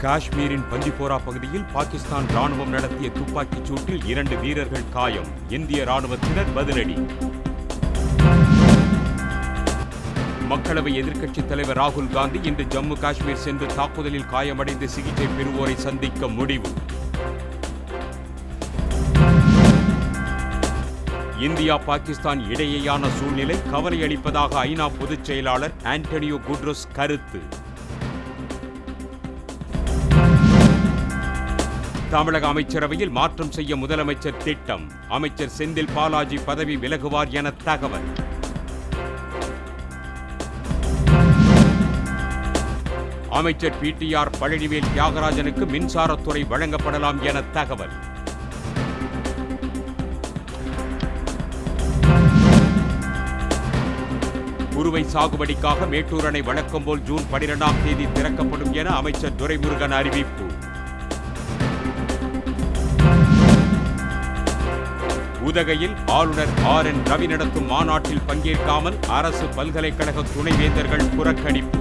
காஷ்மீரின் பந்திபோரா பகுதியில் பாகிஸ்தான் ராணுவம் நடத்திய துப்பாக்கிச் சூட்டில் இரண்டு வீரர்கள் காயம். இந்திய ராணுவத்தினர் பதிலடி. மக்களவை எதிர்க்கட்சித் தலைவர் ராகுல் காந்தி இன்று ஜம்மு காஷ்மீர் சென்று தாக்குதலில் காயமடைந்து சிகிச்சை பெறுவோரை சந்திக்க முடிவு. இந்தியா பாகிஸ்தான் இடையேயான சூழ்நிலை கவலையளிப்பதாக ஐநா பொதுச் செயலாளர் ஆண்டனியோ குட்ரோஸ் கருத்து. தமிழக அமைச்சரவையில் மாற்றம் செய்ய முதலமைச்சர் திட்டம். அமைச்சர் செந்தில் பாலாஜி பதவி விலகுவார் என தகவல். அமைச்சர் பிடிஆர் பழனிவேல் தியாகராஜனுக்கு மின்சாரத்துறை வழங்கப்படலாம் என தகவல். குறுவை சாகுபடிக்காக மேட்டூர் அணை வழக்கம் போல் ஜூன் பனிரெண்டாம் தேதி திறக்கப்படும் என அமைச்சர் துரைமுருகன் அறிவிப்பு. உதகையில் ஆளுநர் ஆர் என் ரவி நடத்தும் மாநாட்டில் பங்கேற்காமல் அரசு பல்கலைக்கழக துணைவேந்தர்கள் புறக்கணிப்பு.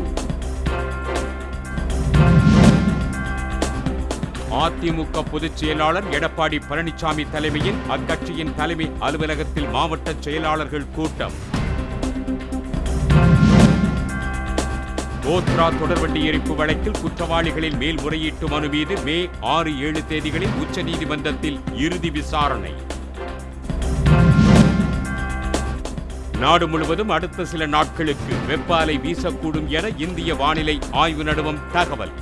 அதிமுக பொதுச் செயலாளர் எடப்பாடி பழனிசாமி தலைமையில் அக்கட்சியின் தலைமை அலுவலகத்தில் மாவட்ட செயலாளர்கள் கூட்டம். கோத்ரா தொடர்வண்டி எரிப்பு வழக்கில் குற்றவாளிகளின் மேல்முறையீட்டு மனு மீது மே ஆறு ஏழு தேதிகளில் உச்சநீதிமன்றத்தில் இறுதி விசாரணை. நாடு முழுவதும் அடுத்த சில நாட்களுக்கு வெப்ப அலை வீசக்கூடும் என இந்திய வானிலை ஆய்வு நடுவம் தகவல்.